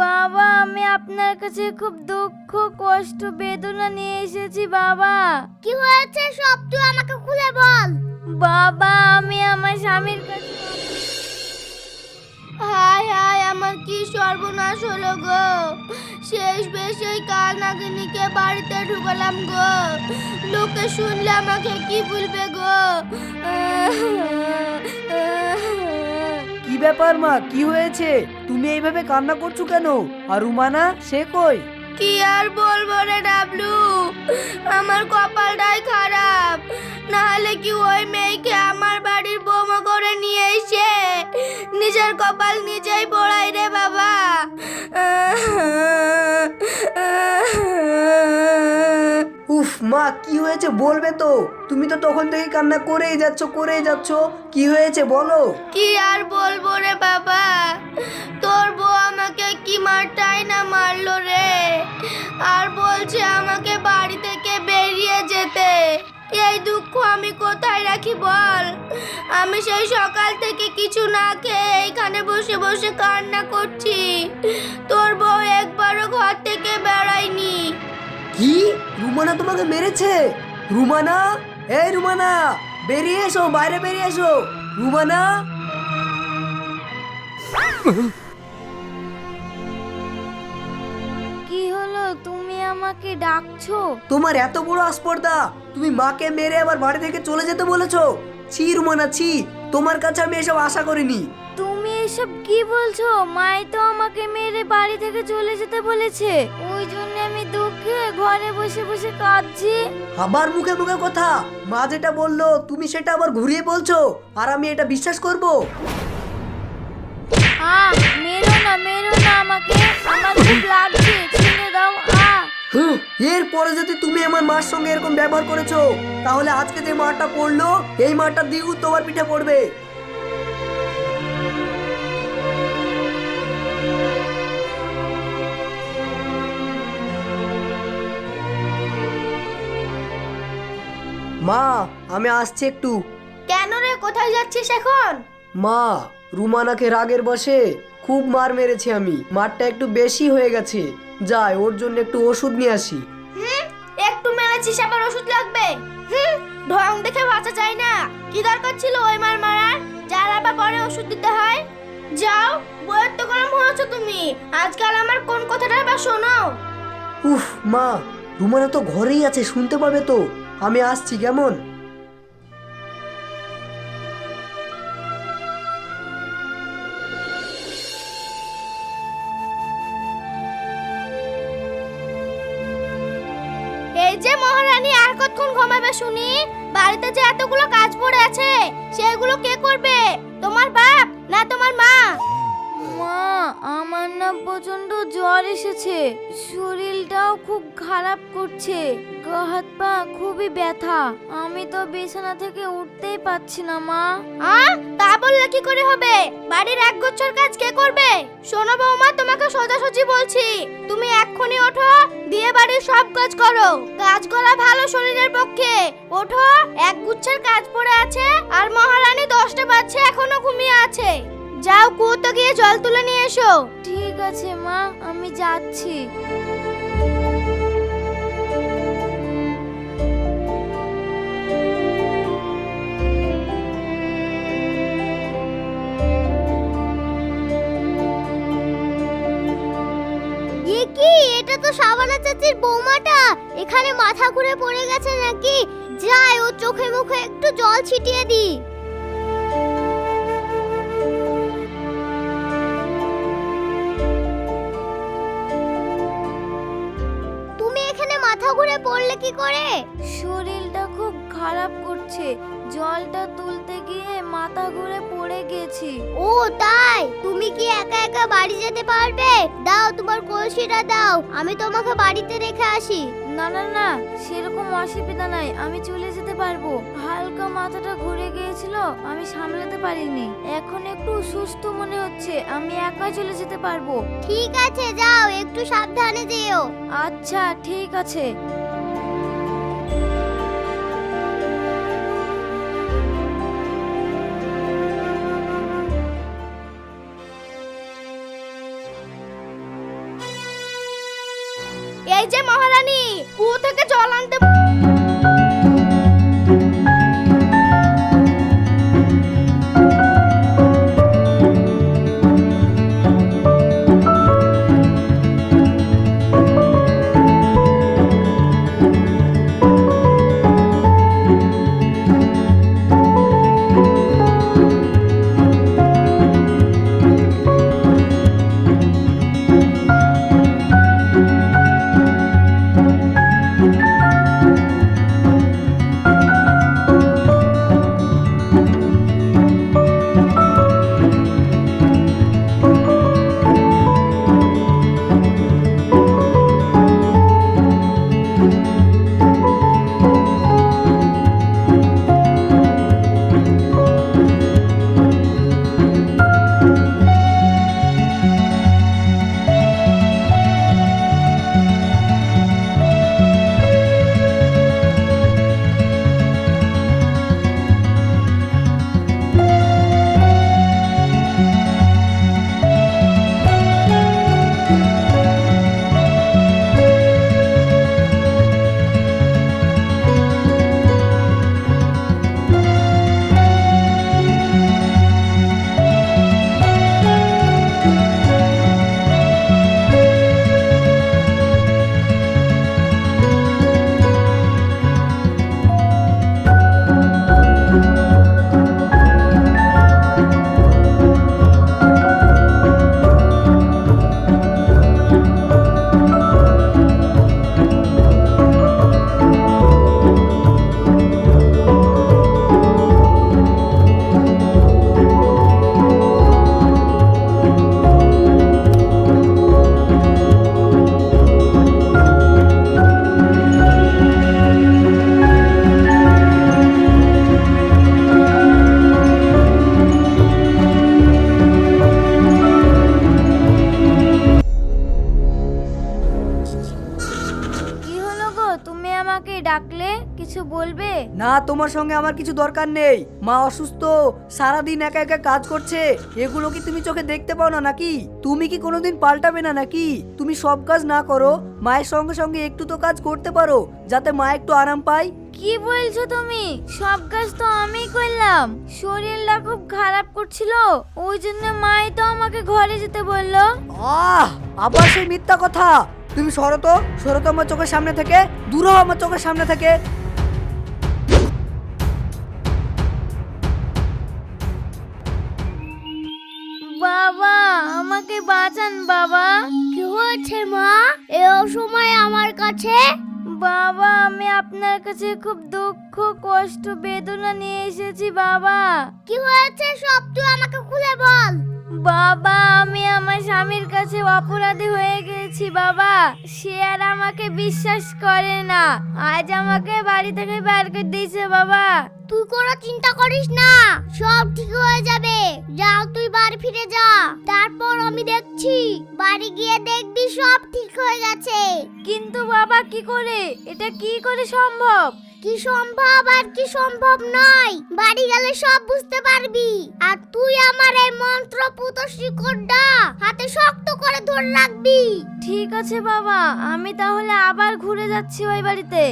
বাবা আমি আপনার কাছে খুব দুঃখ কষ্ট বেদনা নিয়ে এসেছি বাবা। কি হয়েছে সব? তুই আমাকে খুলে বল। বাবা আমি আমার স্বামীর কাছে হায় হায় আমার কি সর্বনাশ হলো গো? শেষ বেশেই কাল নাগিনীকে বাড়িতে ঢুকালাম গো। লোকে শুনলে আমাকে কি বলবে গো? কি ব্যাপার মা? কি হয়েছে? তুমি এইভাবে কান্না করছ কেন? আর রুমানা সে কই? কি আর বলব রে ডাবলু? মা, কি হয়েছে? বলবে তো। তুমি তো তখন থেকে কান্না করেই যাচ্ছ করেই যাচ্ছ। কি হয়েছে বলো। কি আর বলব রে বাবা? তোর বউ আমাকে কি মারটাই না মারলো রে। আর বলছে আমাকে বাড়ি থেকে বেরিয়ে যেতে। এই দুঃখ আমি কোথায় রাখি বল? আমি সেই সকাল থেকে কিছু না খেয়ে এইখানে বসে বসে কান্না করছি। তোর বউ একবারও ঘর থেকে বেড়ায়নি কি? রুমানা তোমাকে মেরেছে? রুমানা? এই রুমানা বেরিয়ে এসো বাইরে বেরিয়ে এসো। রুমানা? কি হলো? তুমি আমাকে ডাকছো? তোমার এত বড় আস্পর্ধা তুমি মাকে মেরে আবার বাড়ি থেকে চলে যেতে বলেছ? ছি রুমানা ছি! তোমার কাছে আমি এসব আশা করিনি। তুমি এসব কি বলছো? মাই তো আমাকে মেরে বাড়ি থেকে চলে যেতে বলেছে। ঘরে বসে বসে কাঁদছি। আবার মুখে মুখে কথা। মা যেটা বলল তুমি সেটা আবার ঘুরিয়ে বলছো আর আমি এটা বিশ্বাস করব। আ মেরো না মেরো না আমাকে। আমার খুব লাগছে ছেড়ে দাও আ। হুম, এরপরে যদি তুমি আমার মার সঙ্গে এরকম ব্যবহার করেছ তাহলে আজকে যে মারটা পড়ল এই মারটা দ্বিগুণ তোমার পিঠে পড়বে। মা আমি আসছি একটু। কেন রে কোথায় যাচ্ছিস এখন? মা রুমানাকে রাগের বসে খুব মার মেরেছি আমি। মারটা একটু বেশি হয়ে গেছে। যাই ওর জন্য একটু ওষুধ নিয়ে আসি। হুম? একটু মেরেছিস আবার ওষুধ লাগবে? হুম? ঢং দেখে বাঁচা যায় না। কি দরকার ছিল ওই মার মারার? যার আবার পরে ওষুধ দিতে হয়? যাও বইয়ের তো গরম হয়েছো তুমি। আজকাল আমার কোন কথাটা বা শোনো। উফ মা রুমানা তো ঘরেই আছে শুনতে পাবে তো। আমি আসছি, কেমন? এই যে মহারানী, আর কতক্ষণ ঘুমাবে শুনি? বাড়িতে যে এতগুলো কাজ পড়ে আছে, সেগুলো কে করবে? তোমার বাপ না তোমার মা? মা, আমার না প্রচণ্ড জ্বর এসেছে। শরীরটাও খুব খারাপ করছে। গা, হাত, পা খুবই ব্যথা। আমি তো বিছানা থেকে উঠতেই পারছি না, মা। আ? তা বললে কি করে হবে? বাড়ির এক গোচ্ছর কাজ কে করবে? শোনো বৌমা, তোমাকে সোজাসুজি বলছি। তুমি এক্ষুনি ওঠো, দিয়ে বাড়ির সব কাজ করো। কাজ করা ভালো শরীরের পক্ষে। ওঠো, এক গুচ্ছের কাজ পড়ে আছে, আর মহারানী দশটা বাজছে এখনও ঘুমিয়ে আছে। যাও কুয়োতে গিয়ে জল তুলে নিয়ে এসো। ঠিক আছে মা আমি যাচ্ছি। কি? এটা তো সাবানা চাচির বৌমাটা। এখানে মাথা ঘুরে পড়ে গেছে নাকি? যাই ও চোখে মুখে একটু জল ছিটিয়ে দি কি করে? শরীরটা খুব খারাপ করছে। জলটা তুলতে গিয়ে মাথা ঘুরে পড়ে গেছি। ও তাই? তুমি কি একা একা বাড়ি যেতে পারবে? দাও তোমার কলসিটা দাও। আমি তোমাকে বাড়িতে রেখে আসি। না না না সেরকম অসুবিধা নাই। আমি চলে যেতে পারব। হালকা মাথাটা ঘুরে গিয়েছিল আমি সামলাতে পারিনি। এখন একটু সুস্থ মনে হচ্ছে আমি একা চলে যেতে পারব। ঠিক আছে যাও একটু সাবধানে যেও। আচ্ছা ঠিক আছে। ডাকলে কিছু বলবে? না তোমার সঙ্গে আমার কিছু দরকার নেই। মা অসুস্থ সারাদিন একা একা কাজ করছে। এগুলো কি তুমি চোখে দেখতে পাও না নাকি? তুমি কি কোনোদিন পাল্টাবে না নাকি? তুমি সব কাজ না করো মায়ের সঙ্গে সঙ্গে একটু তো কাজ করতে পারো যাতে মা একটু আরাম পায়। কি বলছো তুমি? সব কাজ তো আমি করলাম। শরীরটা খুব খারাপ করছিল ওই জন্য মাই তো আমাকে ঘরে যেতে বলল। আহ আবার সেই মিথ্যা কথা। তুমি সরো তো সরো তো আমার চোখের সামনে থেকে দূর আমার চোখের সামনে থেকে। বাবা, আমাকে বাঁচান বাবা। কি হয়েছে মা? এ সময় আমার কাছে বাবা আমি আপনার কাছে খুব দুঃখ কষ্ট বেদনা নিয়ে এসেছি বাবা। কি হয়েছে সব? তুই আমাকে খুলে বল। বাবা আমি আমার স্বামীর কাছে অপরাধী হয়ে গেছি বাবা। সে আর আমাকে বিশ্বাস করে না। আজ আমাকে বাড়ি থেকে বের করে দিয়েছে বাবা। তুই কোনো চিন্তা করিস না সব ঠিক হয়ে যাবে। যাও তুই বাড়ি ফিরে যা। তারপর আমি দেখছি বাড়ি গিয়ে দেখবি সব ঠিক হয়ে গেছে। কিন্তু বাবা কি করে? এটা কি করে সম্ভব? কি সম্ভব আর কি সম্ভব নয়। বাড়ি গেলে সব বুঝতে পারবি। আর তুই আমার এই মন্ত্র পুত শিকড়টা হাতে শক্ত করে ধরে রাখবি। ঠিক আছে বাবা আমি তাহলে আবার ঘুরে যাচ্ছি ওই বাড়িতে।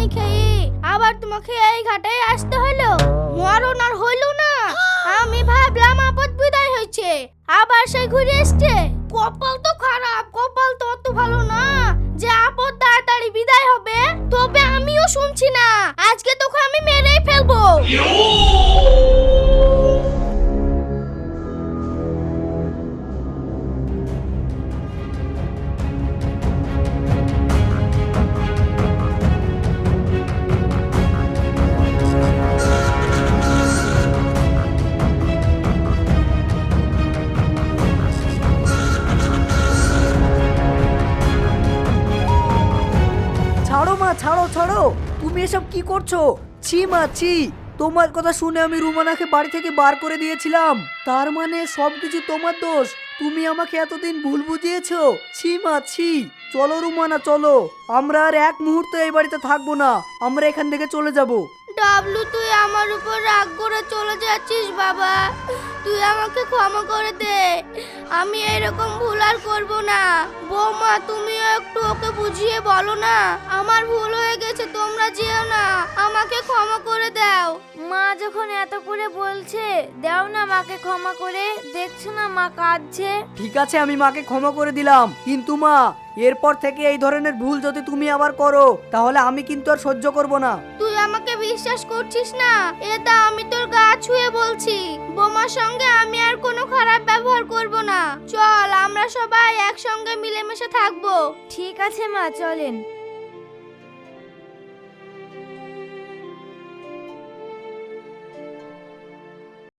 পানি খেয়ে আবার তোমাকে এই ঘাটে আসতে হলো? মরণ আর হইল না। আমি ভাবলাম আপদ বিদায় হয়েছে। আবার সেই ঘুরে এসছে। কপাল তো খারাপ, কপাল তো অত ভালো না যে আপদ তাড়াতাড়ি বিদায় হবে। তবে আমিও শুনছি না। আজকে তোকে আমি মেরেই ফেলব। কি করছ? ছি মা, ছি। তোমার কথা শুনে আমি রুমানাকে বাড়ি থেকে বার করে দিয়েছিলাম। তার মানে সব কিছু তোমার দোষ। তুমি আমাকে এতদিন ভুল বুঝিয়েছ। ছি মা, ছি। চলো রুমানা, চলো। আমরা আর এক মুহূর্ত এই বাড়িতে থাকব না। আমরা এখান থেকে চলে যাব। ডাবলু, তুই আমার উপর রাগ করে চলে যাচ্ছিস, বাবা। তুই আমাকে ক্ষমা করে দে। আমি এরকম ভুল আর করব না। বৌমা তুমিও একটু ওকে বুঝিয়ে বলো না। আমার ভুল হয়ে গেছে তোমরা যেও না। আমাকে ক্ষমা করে দাও। মা যখন এত করে বলছে দাও না মাকে ক্ষমা করে। দেখছ না মা কাঁদছে? ঠিক আছে আমি মাকে ক্ষমা করে দিলাম। কিন্তু মা এরপর থেকে এই ধরনের ভুল যদি তুমি আবার করো তাহলে আমি কিন্তু আর সহ্য করব না। তুই আমাকে বিশ্বাস করছিস না? এটা আমি তোর গা ছুঁয়ে বলছি। বোমার সঙ্গে আমি আর কোনো খারাপ ব্যবহার করব না। চল, আমরা সবাই একসঙ্গে মিলেমিশে থাকব। ঠিক আছে মা, চলেন।